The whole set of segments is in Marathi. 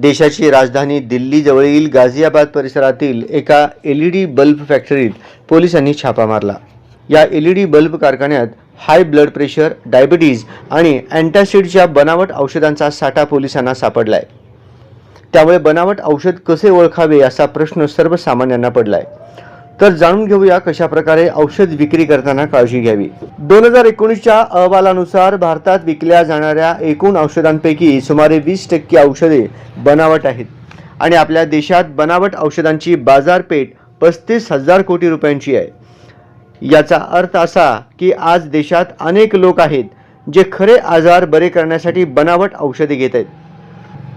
देशाची राजधानी दिल्लीजवळील गाझियाबाद परिसरातील एका एल ई डी बल्ब फॅक्टरीत पोलिसांनी छापा मारला. या एल ई डी बल्ब कारखान्यात हाय ब्लड प्रेशर डायबिटीज आणि अँटासिडच्या बनावट औषधांचा साठा पोलिसांना सापडलाय. त्यामुळे बनावट औषध कसे ओळखावे असा प्रश्न सर्वसामान्यांना पडलाय. तर जाणून घेऊया कशा प्रकारे औषध विक्री करताना काळजी घ्यावी. दोन हजार एकोणीसच्या अहवालानुसार भारतात विकल्या जाणाऱ्या एकूण औषधांपैकी सुमारे वीस टक्के औषधे बनावट आहेत. आणि आपल्या देशात बनावट औषधांची बाजारपेठ पस्तीस हजार कोटी रुपयांची आहे. याचा अर्थ असा की आज देशात अनेक लोक आहेत जे खरे आजार बरे करण्यासाठी बनावट औषधे घेत आहेत.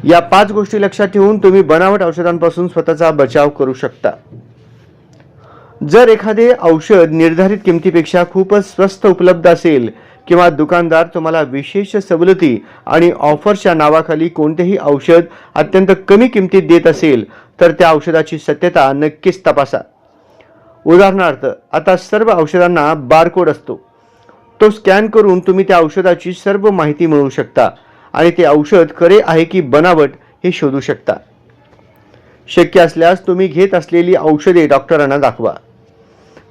या पाच गोष्टी लक्षात ठेवून तुम्ही बनावट औषधांपासून स्वतःचा बचाव करू शकता. जर एखादे औषध निर्धारित किमतीपेक्षा खूपच स्वस्त उपलब्ध असेल किंवा दुकानदार तुम्हाला विशेष सवलती आणि ऑफरच्या नावाखाली कोणतेही औषध अत्यंत कमी किमतीत देत असेल तर त्या औषधाची सत्यता नक्कीच तपासा. उदाहरणार्थ आता सर्व औषधांना बारकोड असतो. तो स्कॅन करून तुम्ही त्या औषधाची सर्व माहिती मिळवू शकता आणि ते औषध खरे आहे की बनावट हे शोधू शकता. शक्य असल्यास तुम्ही घेत असलेली औषधे डॉक्टरांना दाखवा.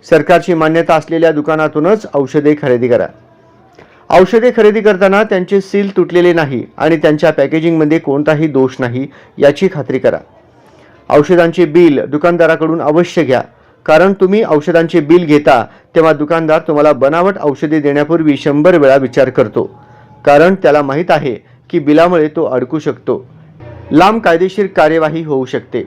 सरकारची मान्यता असलेल्या दुकानातूनच औषधे खरेदी करा. औषधे खरेदी करताना त्यांचे सील तुटलेले नाही आणि त्यांच्या पॅकेजिंगमध्ये कोणताही दोष नाही याची खात्री करा. औषधांचे बिल दुकानदाराकडून अवश्य घ्या. कारण तुम्ही औषधांचे बिल घेता तेव्हा दुकानदार तुम्हाला बनावट औषधे देण्यापूर्वी शंभर वेळा विचार करतो. कारण त्याला माहीत आहे की बिलामुळे तो अडकू शकतो. लांब कायदेशीर कार्यवाही होऊ शकते.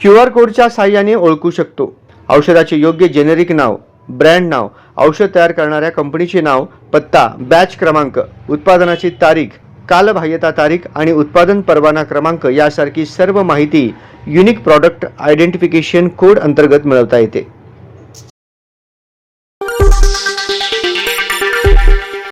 क्यू आर कोडच्या साह्याने ओळखू शकतो. औषधाचे योग्य जेनेरिक नाव ब्रँड नाव औषध तयार करणाऱ्या कंपनीचे नाव पत्ता बॅच क्रमांक उत्पादनाची तारीख कालबाह्यता तारीख आणि उत्पादन परवाना क्रमांक यासारखी सर्व माहिती युनिक प्रॉडक्ट आयडेंटिफिकेशन कोड अंतर्गत मिळवता येते.